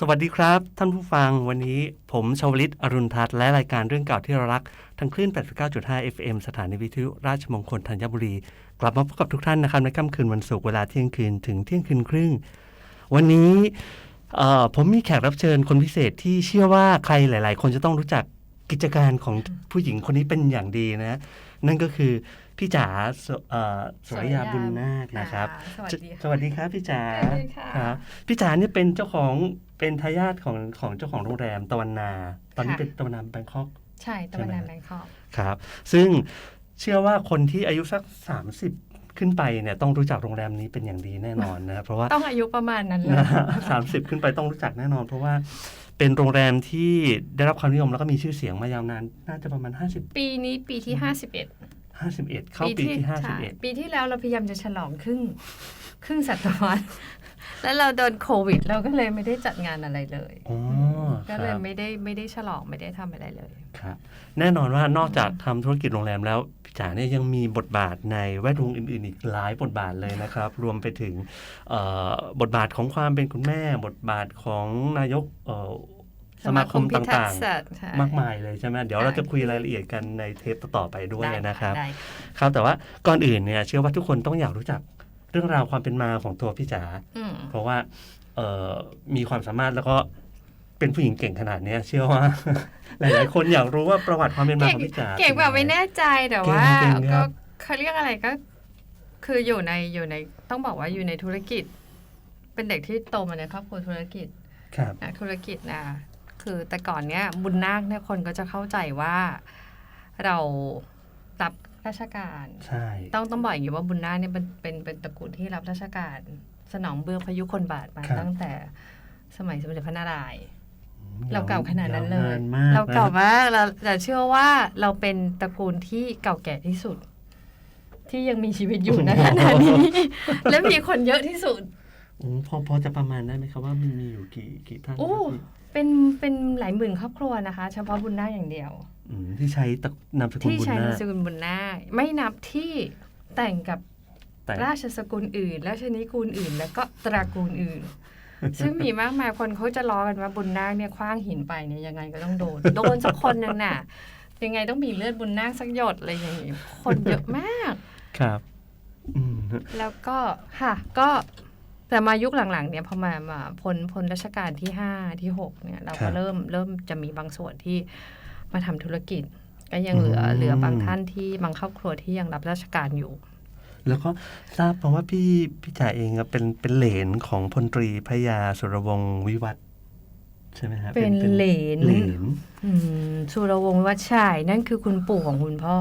สวัสดีครับ ท่านผู้ฟังวันนี้ผมชาวลิตอรุณทัศน์และรายการเรื่องเก่าที่เรารักทางคลื่น 89.5 FM สถานีวิทยุราชมงคลธัญบุรี กลับมาพบกับทุกท่านนะครับในค่ำคืนวันศุกร์เวลาเที่ยงคืนถึงเที่ยงคืนครึ่ง วันนี้ผมมีแขกรับเชิญคนพิเศษที่เชื่อว่าใครหลาย ๆ คนจะต้องรู้จักกิจการของผู้หญิงคนนี้เป็นอย่างดีนะ นั่นก็คือ พี่จ๋าสเอ่อสรยาบุญนาคนะครับ สวัสดีสวัสดีครับพี่จ๋าสวัสดีค่ะ ครับพี่จ๋าเนี่ยเป็นเจ้าของเป็นทายาทของของเจ้าของโรงแรมตะวันนา ตอนนี้เป็นตะวันนาแบงคอก ใช่ตะวันนาใช่ไหมแบงคอกครับ ซึ่งเชื่อว่าคนที่อายุสัก 30 ขึ้นไปเนี่ยต้องรู้จักโรงแรมนี้เป็นอย่างดีแน่นอนนะเพราะว่า ต้องอายุประมาณนั้นเลย สามสิบขึ้นไปต้องรู้จักแน่นอน เพราะว่าเป็นโรงแรมที่ได้รับความนิยมแล้วก็มีชื่อเสียงมายาวนาน น่าจะประมาณ 50 ปีนี้ปีที่ 51 51 เข้าปีที่ใช่51 ปีที่แล้วเราพยายามจะฉลองครึ่งครึ่งศตวรรษแล้วเราโดนโควิด เราก็เลยไม่ได้จัดงานอะไรเลยอ๋อคก็รับเลยไม่ได้ไม่ได้ฉลองไม่ได้ทำอะไรเลยครับแน่นอนว่านอกจากทำธุรกิจโรงแรมแล้วพี่จ๋าเนี่ยยังมีบทบาทในแวดวงอื่นๆอีกหลายบทบาทเลยนะครับ รวมไปถึงเอ่อบทบาทของความเป็นคุณแม่ บทบาทของนายกเอ่อ สมาคมพิทัต่ากงษ์สัตว์ใช่ๆมากมายเลยใช่ไหมเดี๋ยวเราจะคุยรายละเอียดกันในเทปต่อๆไปด้วยได้นะครับได้ครับแต่ว่าก่อนอื่นเนี่ยเชื่อว่าทุกคนต้องอยากรู้จักเรื่องราวความเป็นมาของตัวพี่จ๋าอืมเพราะว่าเอ่อมีความสามารถแล้วก็เป็นผู้หญิงเก่งขนาดเนี้ยเชื่อว่า หลาย ๆ คนอยากรู้ว่าประวัติความเป็นมาของพี่จ๋าเก่งแบบไม่แน่ใจแต่ว่าเก่งๆคก็รับเขาเรียกอะไรก็ คืออยู่ในอยู่ในต้องบอกว่าอยู่ในธุรกิจ เป็นเด็กที่โตมาในครอบครัวธุรกิจครับนักธุรกิจนะ คือแต่ก่อนเนี้ยบุญนาคเนี่ยคนก็จะเข้าใจว่าเรารับราชการ ใช่ ต้องต้องบอกอย่างนี้ว่าบุญนาคเนี่ยเป็นเป็นเป็นตระกูลที่รับราชการ สนองเบื้องพระยุคนบาทมาตั้งแต่สมัยสมเด็จพระนารายณ์ เราเก่าขนาดนั้นเลยวนมากเราเก่านะมากเราแต่เชื่อว่าเราเป็นตระกูลที่เก่าแก่ที่สุด ที่ยังมีชีวิตอยู่ในขณะนี้ และมีคนเยอะที่สุด อืมพอพอจะประมาณได้ไหมครับว่ามันมีอยู่กี่กี่ท่านโอ้ เป็นเป็นหลายหมื่นครอบครัวนะคะ เฉพาะบุญนาคอย่างเดียวอืมที่ใช้ตระนามสกุลที่บุญใช้นานาคมสกุลบุญนาคไม่นับที่แต่งกับแต่ราชสกุลอื่น ราชนิกูลอื่น แล้วก็ตระกูลอื่น ซึ่งมีมากมายคนเขาจะล้อกันว่าบุญนาคเนี่ยคว้างหินไปเนี่ยยังไงก็ต้องโดน โดนสักคนหนึ่งน่ะ ยังไงต้องมีเลือดบุญนาคสักหยดอะไรอย่างงี้คนเยอะมากครับอืมแล้วก็ค่ะ ก็ แต่มายุคหลังๆเนี่ยพอมามาพ้นพ้นรัชกาลที่ห้าที่หกเนี่ยเราก็เริ่มเริ่มจะมีบางส่วนที่มาทำธุรกิจ ก็ยังเหลือเหลือบางท่านที่บางครอบครัวที่ยังรับราชการอยู่ แล้วก็ทราบมาว่าพี่พี่จ๋าเองอะเป็นเป็นเหลนของพลตรีพระยาสุรวงศ์วิวัฒน์ใช่ไหมครับเป็นเหลนเหลนอืมสุรวงศ์วิวัชชัยนั่นคือคุณปู่ของคุณพ่อ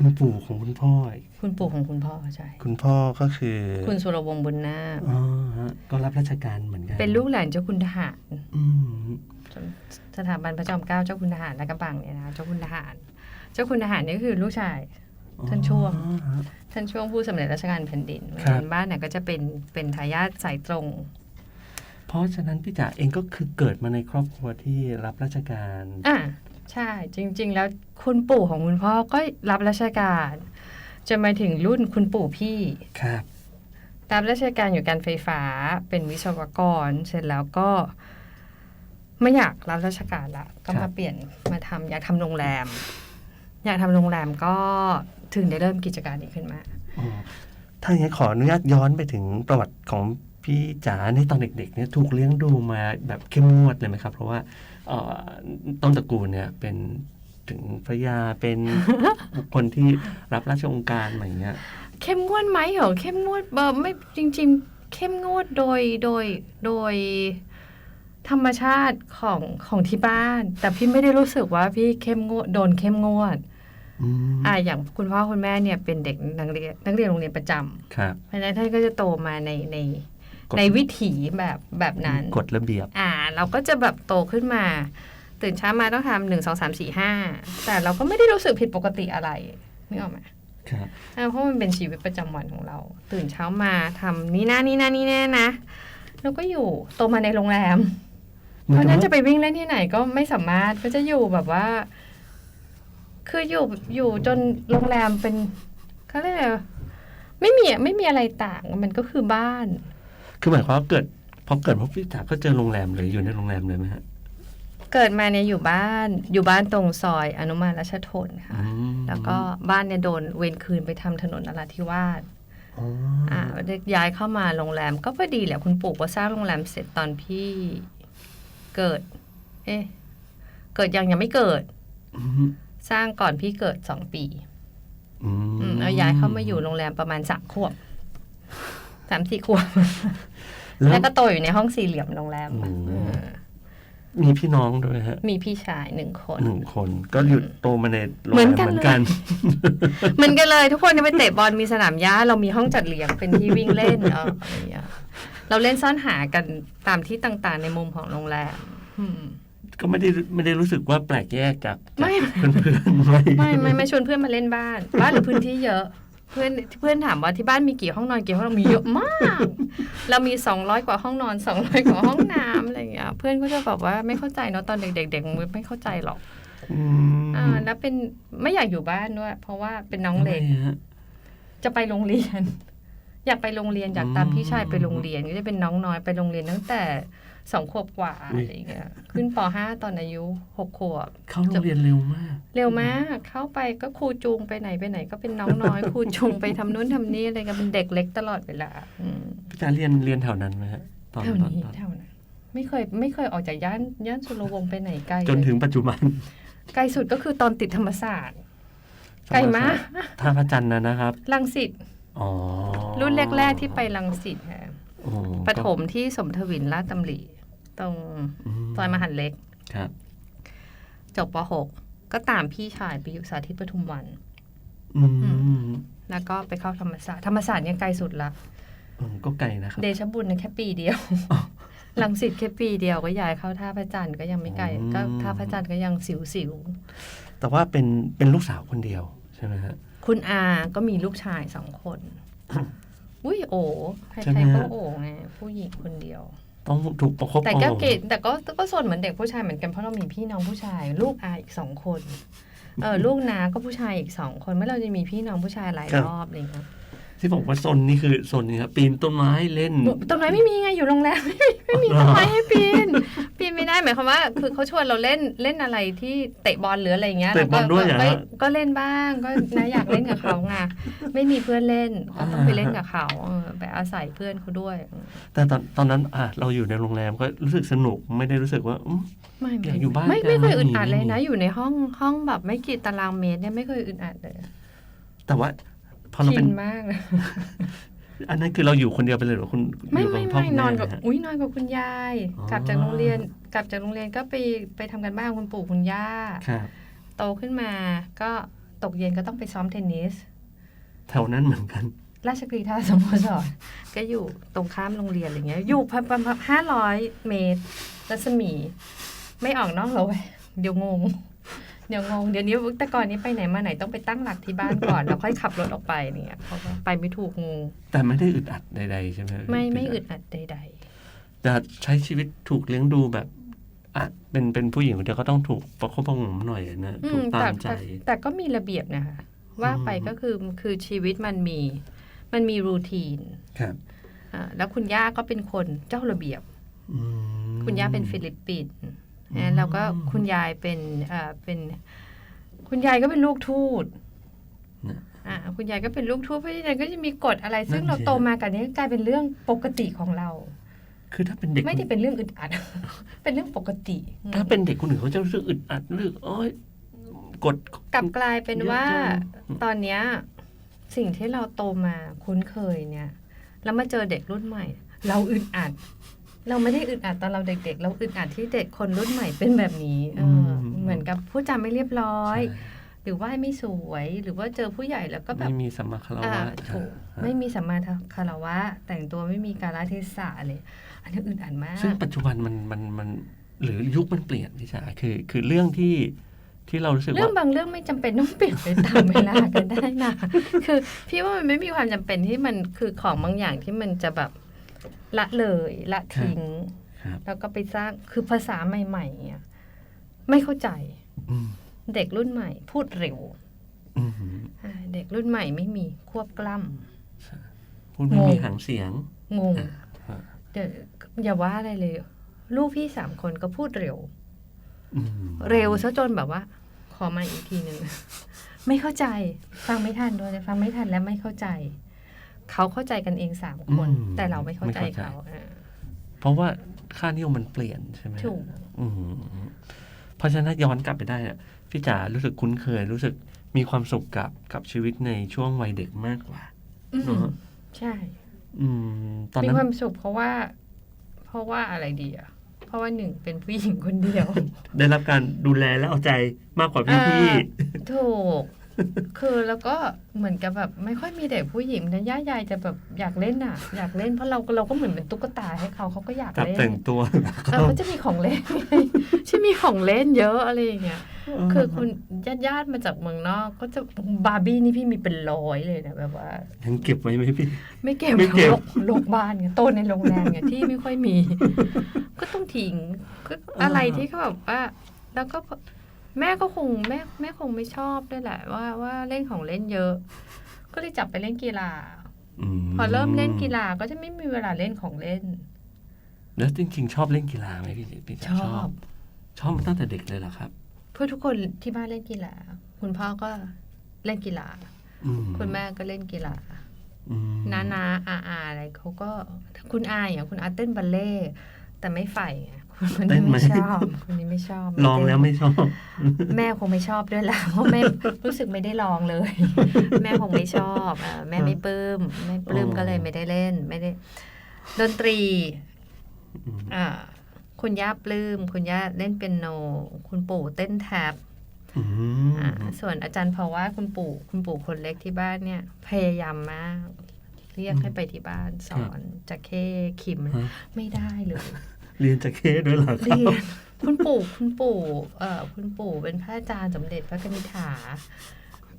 คุณปู่ของคุณพ่อคุณปู่ของคุณพ่อใช่ คุณพ่อก็คือ คุณสุรวงศ์บุญนาคอ๋อฮะก็รับราชการเหมือนกัน เป็นลูกหลานเจ้าคุณทหารอืมสถาบันพระจอมเกล้าเจ้าคุณทหารและกระบังเนี่ยนะเจ้าคุณทหาร เจ้าคุณทหารนี่คือลูกชายท่านช่วงอ๋อฮะท่านช่วงผู้สำเร็จราชการแผ่นดินครับเป็นบ้านเนี่ยก็จะเป็นเป็นทายาทสายตรง เพราะฉะนั้นพี่จ๋าเองก็คือเกิดมาในครอบครัวที่รับราชการอะ ใช่ จริง ๆ แล้วคุณปู่ของคุณพ่อก็รับราชการจนมาถึงรุ่นคุณปู่พี่ครับรับราชการอยู่การไฟฟ้าเป็นวิศวกร เสร็จแล้วก็ ไม่อยากรับราชการละ ก็มาเปลี่ยนมาทำอยากทำโรงแรม อยากทำโรงแรมก็ถึงได้เริ่มกิจการนี้ขึ้นมาอ๋อถ้าอย่างนั้นขออนุญาตย้อนไปถึงประวัติของพี่จ๋าในตอนเด็กๆเนี่ยถูกเลี้ยงดูมาแบบเข้มงวดเลยไหมครับ เพราะว่าเอ่อ ต้นตระกูลเนี่ยเป็นถึงพระยาเป็นบุคคลที่รับราชองค์การอะไรอย่างเงี้ยเข้มงวดไหมเหรอเข้มงวดเบอร์ไม่จริง ๆ เข้มงวดโดยโดยโดยธรรมชาติของของที่บ้าน แต่พี่ไม่ได้รู้สึกว่าพี่เข้มงวดโดนเข้มงวดออืมอ่าอย่างคุณพ่อคุณแม่เนี่ยเป็นเด็กนักเรียนนักเรียนโรงเรียนประจำครับเพราะฉะนั้นท่านก็จะโตมาในในกฎ ในวิถีแบบแบบนั้นกฎระเบียบ อ่า เราก็จะแบบโตขึ้นมา ตื่นเช้ามาต้องทำหนึ่งสองสามสี่ห้าแต่เราก็ไม่ได้รู้สึกผิดปกติอะไรนึกออกไหมครับอ่าเพราะมันเป็นชีวิตประจำวันของเรา ตื่นเช้ามาทำนี่นะนี่นะนี่แน่นะแล้วก็อยู่โตมาในโรงแรม เพราะฉะนั้นจะไปวิ่งเล่นที่ไหนก็ไม่สามารถก็จะอยู่แบบว่า คืออยู่อยู่จนโรงแรมเป็นเขาเรียกอะไรวะไม่มีไม่มีอะไรต่างมันก็คือบ้าน คือหมายความว่าเกิดพอเกิดพบพี่ถาก็เจอโรงแรมเลยอยู่ในโรงแรมเลยไหมฮะ เกิดมาเนี่ยอยู่บ้านอยู่บ้านตรงซอยอนุมานรัชทนค่ะ อืม แล้วก็บ้านเนี่ยโดนเวรคืนไปทำถนนนราธิวาสอ๋อออ่าได้ย้ายเข้ามาโรงแรม ก็พอดีแหละคุณปู่ก็สร้างโรงแรมเสร็จตอนพี่เกิด เอ๊ะเกิดยังยังไม่เกิด อืมสร้างก่อนพี่เกิดสองปี อือืมแล้วย้ายเข้ามาอยู่โรงแรมประมาณสามขวบ สามสี่ขวบแล้แล้ววก็โตอยู่ในห้องสี่เหลี่ยมโรงแรมอืมเออมีพี่น้องด้วยฮะ มีพี่ชายหนึ่งคนหนึ่งคน ก็อยู่โตมาในโรงเหมืแรอนมกัน เหมือนกันเหมือนกันเลย ทุกคนจะไปเตะบอลมีสนามหญ้าเรามีห้องจัดเลี้ยงเป็นที่วิ่งเล่นเอออะไรอย่างเงี้ยเราเล่นซ่อนหากันตามที่ต่างๆ ในมุมของโรงแรมอืมก็ไม่ได้ไม่ได้รู้สึกว่าแปลกแยกจากไม่จากเพื่อนๆไม่ไม่ไม่ไม่ชวนเพื่อนมาเล่นบ้าน บ้านหรือพื้นที่เยอะ เพื่อนเพื่อนถามว่าที่บ้านมีกี่ห้องนอนกี่ห้องนอนมีเยอะมาก เรามีสองร้อยกว่าห้องนอนสองร้อยกว่าห้องน้ำอะไรอย่างเงี้ยเพื่อนก็จะแบบว่าไม่เข้าใจเนาะตอนเด็กๆเด็กมันไม่เข้าใจหรอกอืมอ่าแล้วเป็นไม่อยากอยู่บ้านด้วย เพราะว่าเป็นน้องเล็กทำไมฮะจะไปโรงเรียน อยากไปโรงเรียนอยากตามอืมพี่ชายไปโรงเรียนก็จะเป็นน้องน้อยไปโรงเรียนตั้งแต่ สองขวบกว่าอุ๊ยอะไรอย่างเงี้ยขึ้นปห้าตอนอายุหกขวบ เข้าโรงเรียนเร็วมาก เร็วมากเข้าไปก็ครูจูงไปไหนไปไหน ก็เป็นน้องน้อยครูจูงไปทำนู้นทำนี่อะไรกันเป็นเด็กเล็กตลอดเวลาอืมพี่จาเรียนเรียนแถวนั้นไหมฮะตอนเท่าตอนนี้ตอนเท่านั้นไม่เคยไม่เคยออกจากย่านย่านสุรวงศ์ไปไหนไกลจนถึเลยงปัจจุบัน ไกลสุดก็คือตอนติดธรรมศาสตร์ไกลมากท่าพระจันทร์นะนะครับลังสิตอ๋อรุ่นแรก ๆที่ไปลังสิตค่ะโอ้ปฐมที่สมทวินลาดตำริ ตรงมซอยมหันเล็กครับ จบป .6 ก็ตามพี่ชายไปอยู่สาธิตปทุมวันอืมแล้วก็ไปเข้าธรรมศาสตร์ธรรมศาสตร์เนี่ยไกลสุดละอืมก็ไกลนะครับเดชบุญนะแค่ปีเดียวลังสิตแค่ปีเดียวก็ย้ายเข้าท่าพระจันทร์ก็ยังไม่ไกลอืมก็ท่าพระจันทร์ก็ยังสิวสิวแต่ว่าเป็นเป็นลูกสาวคนเดียวใช่ไหมฮะๆคุณอาก็มีลูกชายสองคน อุ้ยโอ้ใคใช่ไหรมๆก็ฮะโอ้ไงผู้หญิงคนเดียว ต้องถูกประคบแต่ก็ประหงมเกตแต่ก็ก็สนเหมือนเด็กผู้ชายเหมือนกันเพราะเรามีพี่น้องผู้ชาย ลูกอาอีกสองคนเออลูกนาก็ผู้ชายอีกสองคนเมื่อเราจะมีพี่น้องผู้ชายหลายรอบอะไรอย่างเงี้ย ที่บอกว่าซนนี่คือซนนี่ครับปีนต้นไม้เล่น ต้นไม้ไม่มีไงอยู่โรงแรมไม่มีต้นไม้ให้ปีน ปีนไม่ได้หมายความว่า คือเขาชวนเราเล่นเล่นอะไรที่เตะบอลหรืออะไรอย่างเงี้ยเตะบอลด้วยเหรอก็ฮะก็เล่นบ้างก็นะอยากเล่นกับเขาไงไม่มีเพื่อนเล่นก็ต้องไปเล่นกับเขาเออไปอาศัยเพื่อนเขาด้วย แต่ตอนตอนนั้นอะเราอยู่ในโรงแรมก็รู้สึกสนุกไม่ได้รู้สึกว่าอืมไม่อยากอยู่บ้านไม่กันไม่เคยอึดอัดไม่มีเลยนะ อยู่ในห้องห้องแบบไม่กี่ตารางเมตรเนี่ยไม่เคยอึดอัดเลยแต่ว่า พอเราชิเป็นนมากเลยอันนั้นคือเราอยู่คนเดียวไปเลยเหรอคุณไม่อยู่ไม่พ่อไม่คุณนอนแม่กับฮะอุ้ยนอนกับคุณยายอ๋อกลับจากโรงเรียนกลับจากโรงเรียนก็ไปไปทำกันบ้านกับคุณปู่คุณย่าครับโตขึ้นมาก็ตกเย็นก็ต้องไปซ้อมเทนนิสแถวนั้นเหมือนกัน ราชกรีธาสโมสรก็อยู่ตรงข้ามโรงเรียนอะไรเงี้ย อยู่ประมาณห้าร้อยเมตรรัศมี ไม่ออกนอกเราเดี๋ยวงง เดี๋ยวงงเดี๋ยวนี้แต่ก่อนนี้ไปไหนมาไหนต้องไปตั้งหลักที่บ้านก่อนแล้วค่อยขับรถออกไปเนี่ยเพราะว่าไปไม่ถูกงงแต่ไม่ได้อึดอัดใดๆใช่ไหมไม่ไม่อึดอัดใดแต่ใช้ชีวิตถูกเลี้ยงดูแบบอะเป็นเป็นผู้หญิงคนเดียวก็ต้องถูกประคบประหงมหน่อยนะๆอืถูกมตาแต่มใจแต่แต่ก็มีระเบียบนะคะว่าไปอืมก็คือคือชีวิตมันมี มันมีรูทีนครับอ่าแล้วคุณย่าก็เป็นคนเจ้าระเบียบอืมคุณย่าเป็นฟิลิปปินส์อืม นะแล้วก็คุณยายเป็นเอ่อเป็น คุณยายก็เป็นลูกทูตนะอ่าคุณยายก็เป็นลูกทูตเพราะฉะนั้นก็จะมีกฎอะไร ซึ่งนั่นเราสิโตมากันนี้กลายเป็นเรื่องปกติของเรา คือถ้าเป็นเด็กไม่ได้เป็นเรื่องอึดอัด เป็นเรื่องปกติ ถ้าเป็นเด็กคนอื่นเขาจะรู้สึกอึดอัดรู้สึกโอ้ยกดกลับกลายเป็นว่าเยอะจังตอนเนี้ยสิ่งที่เราโตมาคุ้นเคยเนี่ย แล้วมาเจอเด็กรุ่นใหม่ เราอึดอัด เราไม่ได้อึดอัดตอนเราเด็กๆ เราอึดอัดที่เด็กคนรุ่นใหม่เป็นแบบนี้เอออเหมือนกับพูดจาไม่เรียบร้อยใช่หรือว่าไม่สวยหรือว่าเจอผู้ใหญ่แล้วก็แบบไม่มีสัมมาคารอ่าวะถูกอ่าไม่มีสัมมาคารวะ แต่งตัวไม่มีกาลเทศะเลยอันนี้อึดอัดมาก ซึ่งปัจจุบันมันมันมันหรือยุคมันเปลี่ยนพี่จ๋าคือคือเรื่องที่ที่เรารู้สึกเรื่อว่างบางเรื่องไม่จำเป็นต้องเปลี่ยนไปตามเวลากันได้นะคือพี่ว่ามันไม่มีความจำเป็นที่มันคือของบางอย่างที่มันจะแบบ ละเลยละทิ้งครับแล้วก็ไปสร้างคือภาษาใหม่ๆเนี่ยไม่เข้าใจอืมเด็กรุ่นใหม่ พูดเร็วอืมอ่าเด็กรุ่นใหม่ไม่มีควบกล้พูดไม่มีงงหางเสียงำงงอ่าเดี๋ยวอย่าว่าอะไรเลย ลูกพี่สามคนก็พูดเร็วอืมเร็วซะจนแบบว่า ขอมาอีกทีหนึ่งไม่เข้าใจ ฟังไม่ทันด้วยฟังไม่ทันและไม่เข้าใจ เขาเข้าใจกันเองสามคนแต่เราไม่เข้าใจ เขาอ่าเพราะว่าค่านิยมมันเปลี่ยนใช่ไหมถูก อืมเพราะฉะนั้นถ้าย้อนกลับไปได้อะพี่จ๋ารู้สึกคุ้นเคย รู้สึกมีความสุขกับกับชีวิตในช่วงวัยเด็กมากกว่าอืม เนอะใช่ อืม ตอนมีนั้น ความสุขเพราะว่า เพราะว่าอะไรดีอะ เพราะว่าหนึ่งเป็นผู้หญิงคนเดียว ได้รับการดูแลและเอาใจมากกว่าพี่พี่อ่าถูก คือแล้วก็เหมือนกับแบบไม่ค่อยมีเด็กผู้หญิงนะย่ายายจะแบบอยากเล่นอะ อยากเล่นเพราะเราเราก็เหมือนเป็นตุ๊กตาให้เขาเขาก็อยากกับเล่นแต่งตัวเออเขาจะมีของเล่นไงที่มีของเล่นเยอะอะไรอย่างเงี้ยคือคุณญาติญาติๆมาจากเมืองนอก ก็จะบาร์บี้นี่พี่มีเป็นร้อยเลยนะแบบว่ายังเก็บไว้ไหมพี่ ไม่เก็บไม่เก็บโลกโลกบ้านไงโตในโรงแรมไงที่ไม่ค่อยมี ก็ต้องทิ้งก็อะไรที่เขาแบบว่า แล้วก็ แม่ก็คงแม่แม่คงไม่ชอบด้วยแหละว่าว่าเล่นของเล่นเยอะ ก็เลยจับไปเล่นกีฬามพอเริ่มเล่นกีฬาก็จะไม่มีเวลาเล่นของเล่น แล้วจริงๆชอบเล่นกีฬาไหมพี่พี่จ๋าชอบ ชอบมาตั้งแต่เด็กเลยเหรอครับ เพื่อทุกคนที่บ้านเล่นกีฬา คุณพ่อก็เล่นกีฬาอืคุณแม่ก็เล่นกีฬาอืมน้านาอาอาอะไรเขาก็ คุณอาอย่างคุณอาเต้นบัลเล่ต์แต่ไม่ใฝ่ไง คนนี้ไม่ชอบคนนี้ไม่ชอบลองแล้วไม่ชอบ แม่คงไม่ชอบด้วยล่ะเพราะแม่รู้สึกไม่ได้ลองเลย แม่คงไม่ชอบเออแม่ไม่ปลื้มไม่ปลื้มอ๋อก็เลยไม่ได้เล่น ไม่ได้ ดนตรีอืมอ่าคุณย่าปลื้มคุณย่าเล่นเปียโน คุณปู่เต้นแท็บอืมอ่าส่วนอาจารย์ภาวะคุณปู่คุณปู่คนเล็กที่บ้านเนี่ย พยายามมาก เรียกให้ไปที่บ้านสอนจะเข้คิมฮะไม่ได้เลย เรียนจะเข้ด้วยเหรอครัเรียบนคุณปู่คุณปู่เอ่อคุณปู่เป็นพระอาจารย์สมเด็จพระกนิษฐา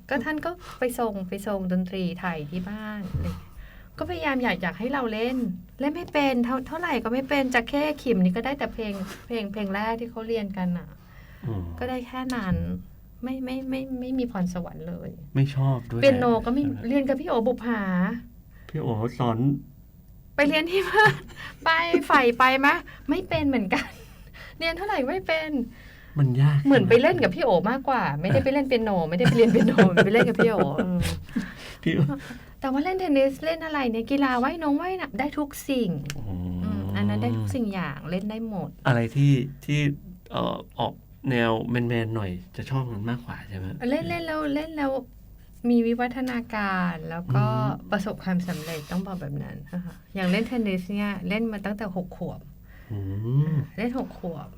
ก็ท่านก็ไปส่งไปส่งดนตรีไทยที่บ้านเลยก็พยายามอยากอยากให้เราเล่น เล่นไม่เป็นเท่าเท่าไหร่ก็ไม่เป็นจะแค่ขิมนี่ก็ได้แต่เพลงเพลงเพลงแรกที่เขาเรียนกันอะอืมก็ได้แค่นั้นไม่ไม่ไม่ไม่มีพรสวรรค์เลย ไม่ชอบด้วยเปียโนก็ไม่ใช่หเรียนกับพี่โอบุภาพี่โอสอน ไปเรียนที่บ้านไปใฝ่ไปมะไม่เป็นเหมือนกัน เรียนเท่าไหร่ไม่เป็น มันยากเหมือนไปใช่หเล่นกับพี่โอมากกว่า ไม่ได้ไปเล่นเปียโน ไม่ได้ไปเรียนเปียโนไปเล่นกับพี่โอเออพี่โอแต่ว่าเล่นเทนนิสเล่นอะไรเนี่ยกีฬาว่ายน้องว่ายน่ะได้ทุกสิ่งอือืมมอันนั้นได้ทุกสิ่งอย่างเล่นได้หมด อะไรที่ที่เอ่อออกแนวแมนๆหน่อยจะชอบมันมากกว่าใช่ไหมเล่นเล่นแล้วเล่นแล้ว มีวิวัฒนาการแล้วก็อืมประสบความสำเร็จต้องบอกแบบนั้นนะคะอย่างเล่นเทนนิสเนี่ยเล่นมาตั้งแต่หกขวบอืมเล่นหกขวบ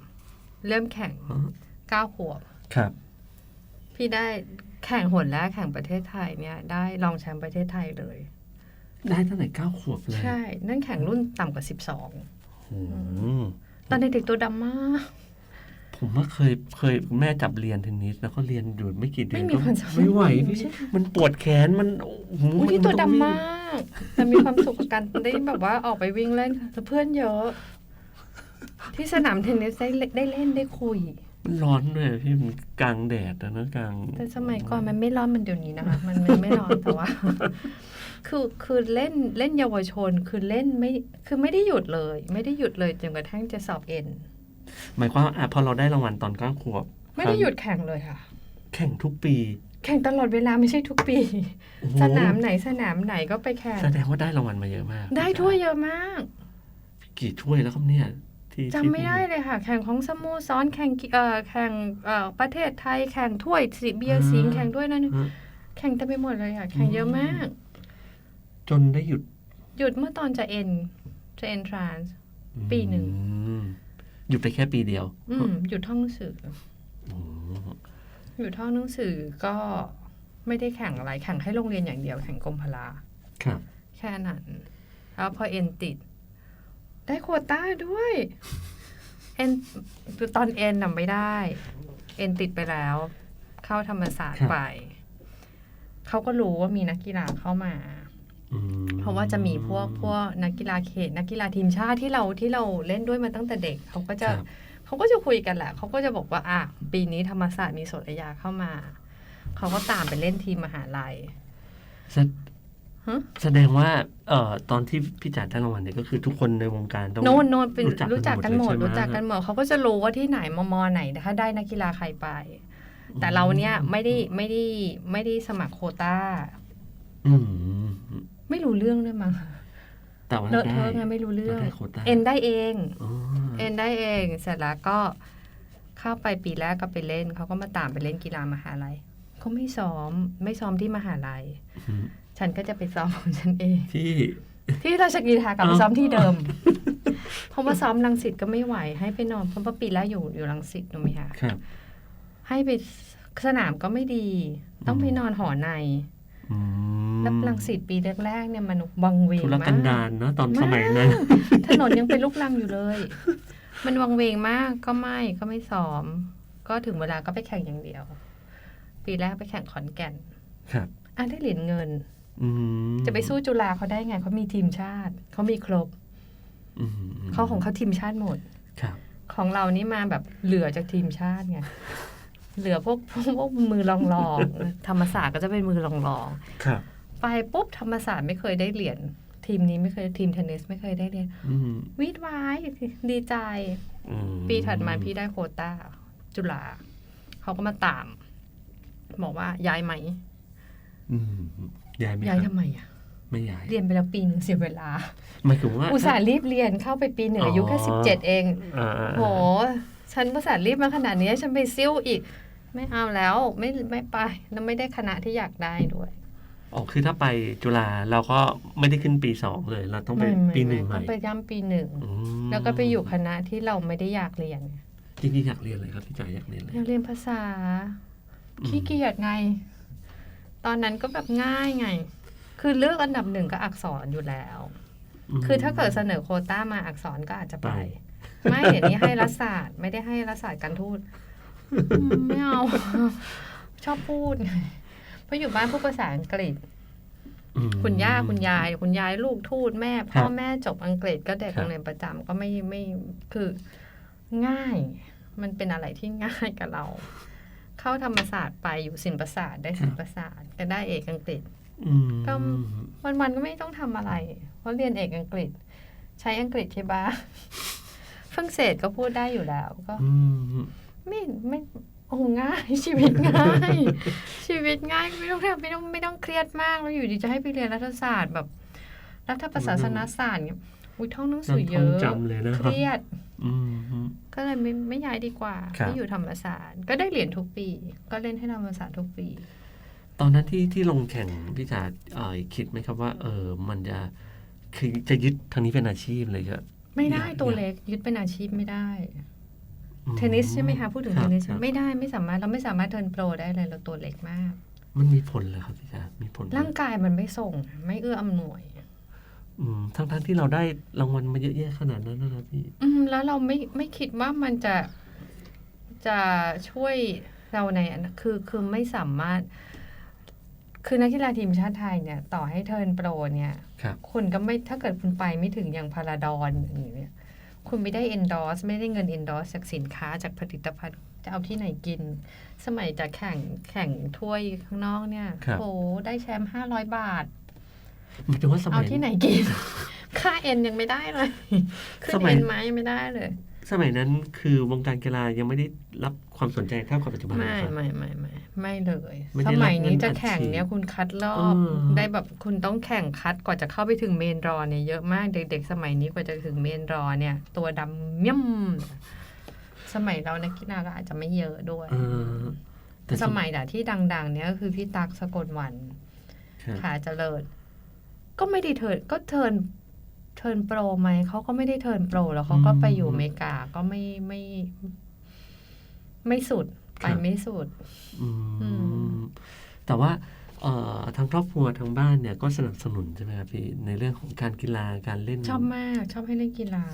เริ่มแข่งเก้าขวบ ครับ พี่ได้แข่งหนแรกแข่งประเทศไทยเนี่ย ได้รองแชมป์ประเทศไทยเลย ได้ตั้งแต่เก้าขวบเลยใช่ นั่นแข่งรุ่นต่ำกว่าสิบสองอืม ตอนเด็กๆตัวดำมาก ผมว่าเคยเคยแม่จับเรียนเทนนิสแล้วก็เรียนอยู่ไม่กี่เดือนไม่มีก็ความสามารถไม่ไหวไม่พี่ใช่มันปวดแขนมันโอ้โหอุ้ยที่มันตัวต้องดำวิ่งมาก แต่มีความสุขกับการได้แบบว่าออกไปวิ่งเล่นแล้วเพื่อนเยอะ ที่สนามเทนนิสได้เล่นได้เล่นได้คุย มันร้อนด้วยพี่มันกลางแดดอะนะกลางแต่สมัยก่อนมันไม่ร้อนมันเดี๋ยวนี้นะคะมันมันไม่ร้อนแต่ว่า คือคือเล่นเล่นเยาวชนคือเล่นไม่คือไม่ได้หยุดเลย ไม่ได้หยุดเลยจนกระทั่งจะสอบเอ็น หมายความว่าอะพอเราได้รางวัลตอนเก้าขวบ ไม่ได้หยุดแข่งเลยค่ะ แข่งทุกปี แข่งตลอดเวลาไม่ใช่ทุกปี โอ้โห สนามไหนสนามไหนก็ไปแข่ง แสดงว่าได้รางวัลมาเยอะมากได้ถ้วยเยอะมาก กี่ถ้วยแล้วครับเนี่ยที่จำไม่ได้เลยค่ะ แข่งของสโมสรแข่งกีเอ่อแข่งเอ่อประเทศไทยแข่งถ้วยสีเบียร์สิงห์แข่งด้วยนั่นฮะ แข่งเต็มไปหมดเลยค่ะแข่งเยอะมาก จนได้หยุดหยุดเมื่อตอนจะเอ็นจะเอ็นทรานส์ปีหนึ่ง อืม หยุดไปแค่ปีเดียว อืมหยุดท่องหนังสือโอ้โหอยู่ท่องหนังสือก็ไม่ได้แข่งอะไรแข่งให้โรงเรียนอย่างเดียวแข่งกรมพละครับ แค่นั้นแล้วพอเอ็นติด ได้โควต้าด้วยเอ็นตอนเอ็นน่ะไม่ได้ เอ็นติดไปแล้ว เข้าธรรมศาสตร์ครับไป เขาก็รู้ว่ามีนักกีฬาเข้ามาอืม เพราะว่าจะมีพวกพวกนักกีฬาเขตนักกีฬาทีมชาติที่เราที่เราเล่นด้วยมาตั้งแต่เด็กเขาก็จะครับเขาก็จะคุยกันแหละเขาก็จะบอกว่าอะปีนี้ธรรมศาสตร์มีโสตยาเข้ามาเขาก็ตามไปเล่นทีมมหาลัยแสฮะแสดงว่าเอ่อตอนที่พี่จ๋าได้รางวัลเนี่ยก็คือทุกคนในวงการต้องโน่นโน่นเป็นรู้รู้จัจักกกักันนหหมมดดเลยใช่ไหมรู้จักกันหมดเขาก็จะรู้ว่าที่ไหนมมไหนถ้าได้นักกีฬาใครไป แต่เราเนี่ยไม่ได้ไม่ได้ไม่ได้สมัครโควต้าอืม ไม่รู้เรื่องด้วยมั้งแต่ว่าเลอะได้เทอะไงไม่รู้เรื่องได้โควต้าเอ็นได้เองอ๋อเอ็นได้เอง เสร็จแล้วก็เข้าไปปีแรกก็ไปเล่น เขาก็มาตามไปเล่นกีฬามหาลัยเขาไม่ซ้อมไม่ซ้อมที่มหาลัยอืมฉันก็จะไปซ้อมของฉันเอง ที่ ที่ราชกีฬากลับไปอ๋อซ้อมที่เดิม เพราะว่าซ้อมรังสิตก็ไม่ไหว ให้ไปนอนเพราะว่าปีแรกอยู่อยู่รังสิตถูกไหมคะครับให้ไปสนามก็ไม่ดี ต้องไปนอนหอใน อืมแล้วรังสิตปีแรกๆเนี่ยมันวังเวงธุรมากันดารกเนอะตอนสมัยนั้น ถนนยังเป็นลูกรังอยู่เลย มันวังเวงมากก็ไม่ก็ไม่ซ้อม ก็ถึงเวลาก็ไปแข่งอย่างเดียว ปีแรกไปแข่งขอนแก่น ครับอะได้เหรียญเงินอืมจะไปสู้จุฬาเขาได้ไงเขามีทีมชาติ เขามีครบอืมเขาของเขาทีมชาติหมดครับของเรานี่มาแบบเหลือจากทีมชาติไง เหลือพวกพวกพวกมือลองลองๆธรรมศาสตร์ก็จะเป็นมือลองลองครับๆไปปุ๊บธรรมศาสตร์ไม่เคยได้เหรียญทีมนี้ไม่เคยทีมเทนนิสไม่เคยได้เหรียญอืมวิดไว้ดีใจอืมปีถัดมาพี่ได้โควต้า จุฬาเขาก็มาตาม บอกว่าย้ายไหมอืมย้ายไหมย้ายครับทำไมอะไม่ย้ายเรียนไปแล้วปีหนึงเสียเวลาหมายถึงว่าอุตส่าห์รีบเรียนเข้าไปปีหนึ่งอายุแค่อ๋อสิบเจ็ดเองอ่าอ่าโหฉันภาษาห์รีบมาขนาดนี้ฉันไปซิ่วอีก ไม่เอาแล้วไม่ไม่ไปแล้วไม่ได้คณะที่อยากได้ด้วยอ๋อคือถ้าไปจุฬาเราก็ไม่ได้ขึ้นปีสองเลย เราต้องไปไม่ไม่ปีหนึ่งใหต้ม่องไปย่ำปีหนึ่งอืมแล้วก็ไปอยู่คณะที่เราไม่ได้อยากเรียนจริงๆอยากเรียนเลยครับพี่จ๋าอยากเรียนเลยอยากเรียนภาษาขี้เกียจไง ตอนนั้นก็แบบง่ายไง คือเลือกอันดับหนึ่งก็อักษรอยู่แล้วมคือถ้าเกิดเสนอโควต้ามาอักษรก็อาจจะไปไป ไม่เดี๋ยวนี้ให้รัฐศาสตร์ ไม่ได้ให้รัฐศาสตร์การทูตอืม ไม่เอา ชอบพูดไงเพราะอยู่บ้านพูดภาษาอังกฤษอืมคุณย่าคุณยาย คุณยายลูกทูตแม่ พ่อครับแม่จบอังกฤษก็เด็กครับโรงเรียนประจำก็ไม่ไม่คือง่าย มันเป็นอะไรที่ง่ายกับเรา เข้าธรรมศาสตร์ไปอยู่ศิลปศาสตร์ได้ศิลปศาสตร์ก็ได้เอกอังกฤษอืมก็วันวันๆก็ไม่ต้องทำอะไร เพราะเรียนเอกอังกฤษ ใช้อังกฤษใช่ปะฝรั่งเศสก็พูดได้อยู่แล้วก็อืม ไม่ไม่โอ้ง่าย ชีวิตง่าย ชีวิตง่ายไม่ต้องทำไม่ต้องไม่ต้องเครียดมากแล้วอยู่ดีจะให้ไปเรียนรัฐศาสตร์แบบรัฐประศาสนศาสตร์เนี่ยอุ้ยท่องหนังสือเยนั่งอะท่องจำเลยนะเครียดอืมก็เลยไม่ไม่ย้ายดีกว่าครับที่อยู่ธรรมศาสตร์ ก็ได้เหรียญทุกปี ก็เล่นให้ธรรมศาสตร์ทุกปี ตอนนั้นที่ที่ลงแข่งพี่จ๋าเอ่อคิดไหมครับว่า เออมันจะคือจะยึดทางนี้เป็นอาชีพเลยก็ไม่ได้อยากตัวอยากเล็กยึดเป็นอาชีพไม่ได้อืม เทนนิสใช่ไหมคะพูดถึงครัเทบนนิสครับไม่ได้ไม่สามารถเราไม่สามารถเทิร์นโปรได้เลยเราตัวเล็กมาก มันมีผลเลยครับพี่จ๋ามีผลไหมร่างกายมันไม่ส่ง ไม่เอื้ออำนวยอืมทั้งทั้งที่เราได้รางวัลมาเยอะแยะขนาดนั้นนะพี่อืมแล้วเราไม่ไม่คิดว่ามันจะจะช่วยเราในอนาคือคือไม่สามารถ คือนักกีฬาทีมชาติไทยเนี่ย ต่อให้เทิร์นโปรเนี่ยครับคุณก็ไม่ถ้าเกิดคุณไปไม่ถึงอย่างพาราดอนอย่างเงี้ย คุณไม่ได้ endorse ไม่ได้เงิน endorse จากสินค้าจากผลิตภัณฑ์จะเอาที่ไหนกิน สมัยจะแข่งแข่งถ้วยข้างนอกเนี่ยครับโอ้ได้แชมป์ห้าร้อยบาท หมายถึงว่าสเอามัย ที่ไหนกิน ค่าเอ็นยังไม่ได้เลย ขึ้สนมัย เอ็นไม้ยังไม่ได้เลย สมัยนั้นคือวงการกีฬายังไม่ได้รับความสนใจเท่ากับปัจจุบันไม่นะครับไม่ไม่ไม่ไม่เลยไม่สได้รับมัยนี้เงินจะอัดแข่งฉีดเนี่ยคุณคัดรอบเออได้แบบคุณต้องแข่งคัดกว่าจะเข้าไปถึงเมนรอเนี่ยเยอะมากเด็ก ๆ สมัยนี้กว่าจะถึงเมนรอเนี่ย ตัวดำเมี่ยมสมัยเรานักกีฬาก็อาจจะไม่เยอะด้วยเออแต่สมัยด่ะที่ดัง ๆ เนี่ยก็คือพี่ตั๊กสกลวันครับขาเจริญ ก็ไม่ได้เทิร์นก็เทิร์นเทิร์นโปรไหมเขาก็ไม่ได้เทิร์นโปรแล้วเขาก็ไปอยู่อเมริกาก็ไม่ไม่ไม่สุดไปไม่สุดอืมอืมแต่ว่าเอ่อทางครอบครัวทางบ้านเนี่ยก็สนับสนุนใช่ไหมครับพี่ในเรื่องของการกีฬาการเล่น ชอบมาก ชอบให้เล่นกีฬา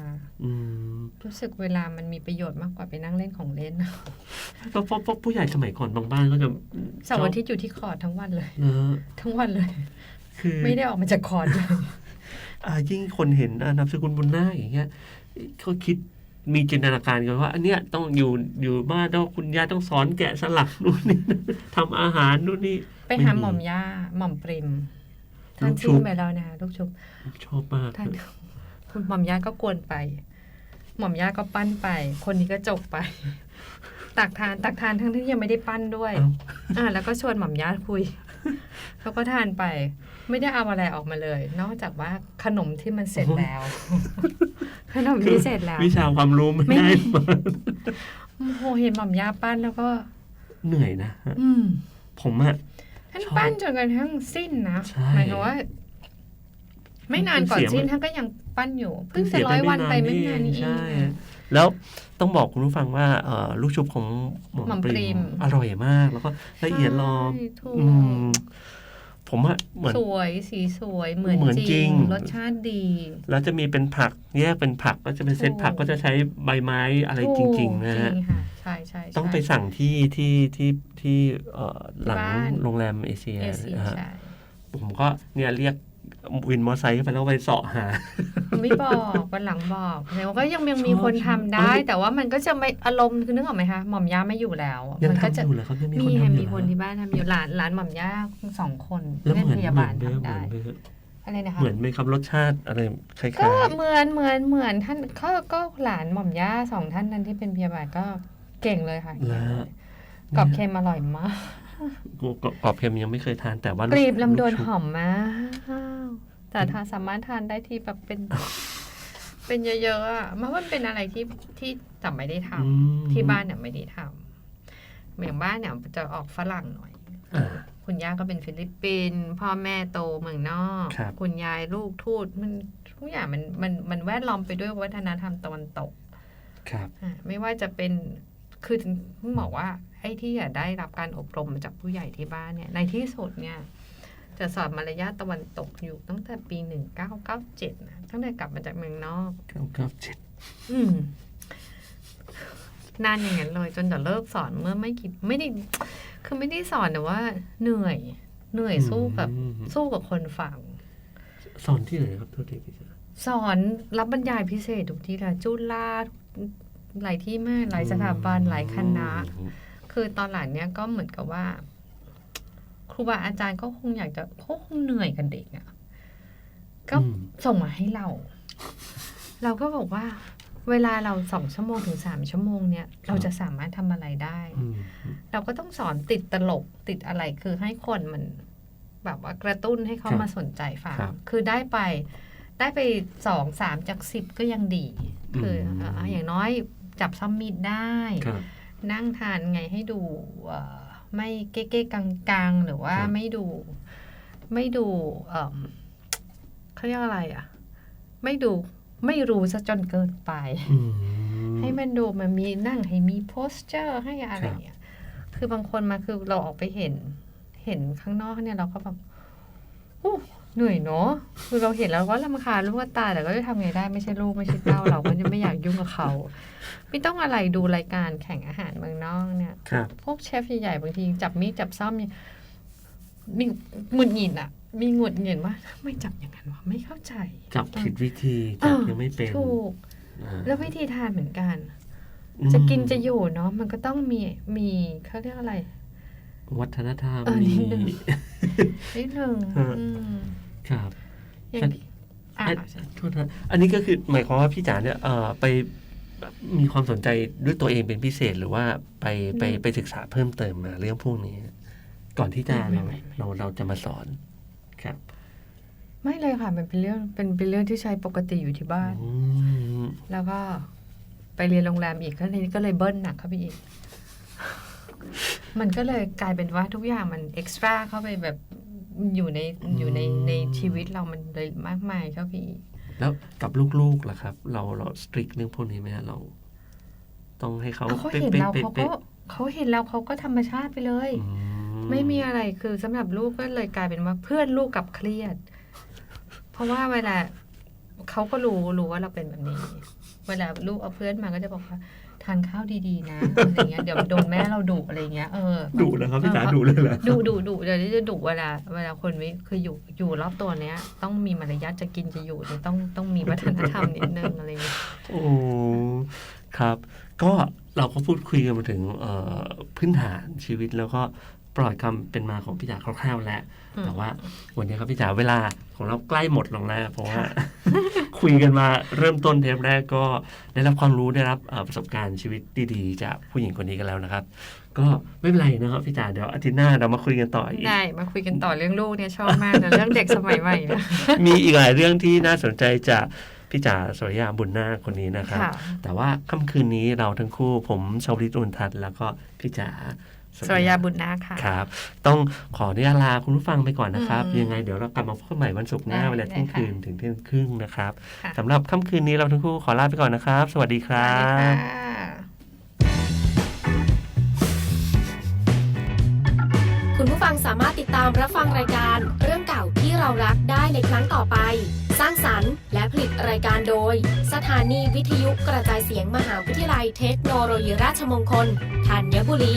อืมรู้สึกเวลามันมีประโยชน์มากกว่าไปนั่งเล่นของเล่นเพราะเพราะเพราะผู้ใหญ่สมัยก่อนบางบ้านก็จะเสาร์อาทิตย์อยู่ที่คอร์ดทั้งวันเลยเนอะทั้งวันเลย คือไม่ได้ออกมาจากคอร์ดเลยอ่า ยิ่งคนเห็นอ่านามสกุลบุญนาคอย่างเงี้ยเขาคิดมีจินตนาการกันว่า อันเนี้ยต้องอยู่อยู่บ้านต้องคุณยายต้องสอนแกะสลักนู่นนี่ทำอาหารนู่นนี่ไปหาหม่อมย่าหม่อมปริมท่านลูกชุทิ้บงไปแล้วนะลูกชุบชอบมากท่านคุณหม่อมย่าก็กวนไป หม่อมย่าก็ปั้นไป คนนี้ก็จกไป ตักทานตักทานทั้งที่ยังไม่ได้ปั้นด้วยเอ้าอ่า แล้วก็ชวนหม่อมย่าคุยแล้วก็ทานไป ไม่ได้เอาอะไรออกมาเลย นอกจากว่าขนมที่มันเสร็จแล้ว ขนมที่เสร็จแล้ว วิชาความรู้ไม่ไม่ได้มีมาโอ้โหเห็นหม่อมย่าปั้นแล้วก็ เหนื่อยนะอืมผมอะท่านชอบปั้นจนกระทั่งสิ้นนะใช่หมายถึงว่า ไม่นานก่อนเพิ่งเสียสิ้นมาท่านก็ยังปั้นอยู่ เพิ่เพิ่งงเสีจะยไปร้อยวันไปไม่ไม่นานนานนี้นี่เอใช่งแล้วต้องบอกคุณผู้ฟังว่าเอ่อลูกชุบของหมอหม่อมปปริริมมอร่อยมาก แล้วก็ละเอียดรอใช่ถูกอืม ผมอะเหมือนสวยสีสวยเหมือนเหมือนจจริริงงรสชาติดี แล้วจะมีเป็นผักแยกเป็นผักก็จะเป็นเซตถูกผักก็จะใช้ใบไม้อะไรจริง ๆ นะฮะจริงค่ะใช่ใช่ใช่ต้องไปสั่งที่ที่ที่ที่เอ่อหลังบ้านโรงแรมเอเชียเอเชียนะฮะใช่ผมก็เนี่ยเรียก วินมอเตอร์ไซค์เข้าไปแล้วไปเสาะหา ไม่บอกวันหลังบอกแต่ว่าก็ยังยังมีชอบคนทำได้เอ้ยแต่ว่ามันก็จะไม่อารมณ์คือนึกออกไหมคะหม่อมย่าไม่อยู่แล้วยังมัก็ทำจะอยู่เหรอครับยังมีมีคนค่ะทำอมียู่คนเหรอที่บ้านทำอยู่หลานหลานหม่อมย่าสองคนแล้วเป็นเหมือนพยาเหมืบาอลนไหมทำได้เหมือนไหมอะไรนะคะเหมือนไหมครับรสชาติอะไรคล้ายก็เหมือนเหมือนเหมือนท่านก็ก็หลานหม่อมย่าสองท่านนั้นที่เป็นพยาบาลก็เก่งเลยค่ะๆแล้วกรอบเค็มอร่อยมาก กรอบเค็มยังไม่เคยทานแต่ว่ากรีบลำดวนกชุบหอมมากแต่ทานสามารถทานได้ที่แบบเป็น เป็นเยอะๆอะเพราะมันเป็นอะไรที่ที่จำไม่ได้ทำอืมที่บ้านเนี่ยไม่ได้ทำอย่างบ้านเนี่ยจะออกฝรั่งหน่อยอ่าคุณย่าก็เป็นฟิลิปปินส์พ่อแม่โตเมืองนอกครับณยายลูกทูตมันทุกอย่างมันมันมันแวดล้อมไปด้วยวัฒนธรรมตะวันตก ครับอะไม่ว่าจะเป็นคือต้องบอกว่า ไอ้ที่อยากได้รับการอบรมมาจากผู้ใหญ่ที่บ้านเนี่ยในที่สุดเนี่ยจะสอนมารยาทตะวันตกอยู่ตั้งแต่ปีหนึ่งเก้าเก้าเจ็ดนะตั้งแต่กลับมาจากเมืองนอกเก้าเก้าเจ็ดอืมนานอย่างนั้นเลย จนจะเลิกสอนเมื่อไม่กี่ไม่ได้คือไม่ได้สอนแต่ว่า เหนื่อย เหนื่อยสู้กับอืมสู้กับคนฟัง สอนที่ไหนครับโทษทีพี่จ๊ะสอนรับบรรยายพิเศษทุกที่ละจุฬาหลายที่มากหลายสถาบันหลายคณะอืม คือตอนหลังเนี้ยก็เหมือนกับว่า ครูบาอาจารย์ก็คงอยากจะเขาคงเหนื่อยกันเด็กอะ่ะก็อืมส่งมาให้เรา เราก็บอกว่า เวลาเราสองชั่วโมงถึงสามชั่วโมงเนี่ย เราจะสามารถทำอะไรได้อืมเราก็ต้องสอนติดตลกติดอะไรคือให้คนมัน แบบว่ากระตุ้นให้เขาครับมาสนใจฟังครับคือได้ไป ได้ไปสองสามจากสิบก็ยังดี คืออืมเอ่ออย่างน้อยจับซัมมิดได้ครับ นั่งทานไงให้ดูเอ่อไม่เก๊ๆกังๆ หรือว่าครับไม่ดู ไม่ดูเอิ่มเขาเรียกอะไรอะ ไม่ดูไม่รู้ซะจนเกินไปอืมให้มันดูมันมีนั่งให้มีโพสเจอร์ให้อะไรครับเนี่ยคือบางคนมาคือเราออกไปเห็น เห็นข้างนอกเนี่ยเราก็แบบอู้ เหนื่อยเนาะคือเราเห็นแล้วก็รำคาญรู้ว่าตายแต่ก็จะทำไงได้ไม่ใช่ลูกไม่ใช่เต้าเราก็จะไม่อยากยุ่งกับเขาไม่ต้องอะไรดูรายการแข่งอาหารเมืองนอกเนี่ยครับพวกเชฟใหญ่ๆบางทีจับมีดจับซ่อมเนี่ยมีหงุดหงิดอะ มีหงุดหงิดว่าทำไม่จับอย่างนั้นวะไม่เข้าใจ จับผิดวิธีจับยังไม่เป็นถูกอ่าแล้ววิธีทานเหมือนกันอืมจะกินจะอยู่เนาะมันก็ต้องมีมีเขาเรียกอะไร วัฒนธรรมเออมีนิดนึงนิดนึงฮะอืม ครับ อย่างอะอันโทษนะอันนี้ก็คือหมายความว่าพี่จ๋าเนี่ยเอ่อไปแบบมีความสนใจด้วยตัวเองเป็นพิเศษหรือว่าไปไปไปศึกษาเพิ่มเติมมาเรื่องพวกนี้ ก่อนที่จะเราเราเราจะมาสอนครับ ไม่เลยค่ะมันเป็นเรื่องเป็นเป็นเรื่องที่ใช้ปกติอยู่ที่บ้านอืมแล้วก็ไปเรียนโรงแรมอีกก็เลยก็เลยเบิ้ลหนักเข้าไปอีก มันก็เลยกลายเป็นว่าทุกอย่างมันเอ็กซ์ตร้าเข้าไปแบบ อยู่ในอยู่ในในชีวิตเรามันเลยมากมายเข้าไปอีกแล้วกับลูกๆล่ะครับ เราเราสตริกเรื่องพวกนี้ไหมฮะเรา ต้องให้เขาเขาเป๊ะเห็นเป๊ะเราเป๊ะเขาก็เป๊ะเขาเห็นแล้วเขาก็ธรรมชาติไปเลยอืไม่มีอะไรคือสำหรับลูกก็เลยกลายเป็นว่าเพื่อนลูกกลับเครียด เพราะว่าเวลาเขาก็รู้รู้ว่าเราเป็นแบบนี้ เวลาลูกเอาเพื่อนมาก็จะบอกว่าทานข้าวดีๆนะอะไรเงี้ยเดี๋ยวโดนแม่เราดุอะไรเงี้ยเออดุนะครับพี่จ๋าดุเลยเหรอดูดูดูเดี๋ยวนี้จะดุเวลาเวลาคนไม่คืออยู่อยู่รอบตัวเนี้ย ต้องมีมารยาทจะกินจะอยู่เนี่ยต้องต้องมีวัฒนธรรมนิดนึงอะไรเงี้ยโอ้ครับ ก็เราก็พูดคุยกันมาถึงเอ่อพื้นฐานชีวิตแล้วก็ปล่อยคำเป็นมาของพี่จ๋าคร่าวๆแล้วอืมแต่ว่าวันนี้ครับพี่จ๋าเวลา ของเราใกล้หมดลงแล้วเพราะว่าคุยกันมาเริ่มต้นเทปแรกก็ได้รับความรู้ได้รับเอ่อประสบการณ์ชีวิตดีๆจากผู้หญิงคนนี้กันแล้วนะครับ ก็ไม่เป็นไรนะครับพี่จ๋าเดี๋ยวอาทิตย์หน้าเรามาคุยกันต่ออีกได้มาคุยกันต่อเรื่องลูกเนี่ยชอบมากนะเรื่องเด็กสมัยใหม่นะมีอีกหลายเรื่องที่น่าสนใจจากพี่จ๋าสรยาบุญนาคคนนี้นะครับค่ะแต่ว่าค่ำคืนนี้เราทั้งคู่ผมชาวลิตอุนทัศน์แล้วก็พี่จ๋า สรยาบุญนาคค่ะครับ ต้องขออนุญาตลาคุณผู้ฟังไปก่อนนะครับอืมยังไงเดี๋ยวเรากลับมาพบกันใหม่วันศุกร์หน้าได้เวลาเที่ยงได้ค่ะคืนถึงเที่ยงครึ่งนะครับค่ะสำหรับค่ำคืนนี้เราทั้งคู่ขอลาไปก่อนนะครับ สวัสดีคสรัวัสดีบค่ะคุณผู้ฟังสามารถติดตามรับฟังรายการเรื่องเก่าที่เรารักได้ในครั้งต่อไป สร้างสรรค์และผลิตรายการโดย สถานีวิทยุกระจายเสียงมหาวิทยาลัยเทคโนโลยีราชมงคลธัญบุรี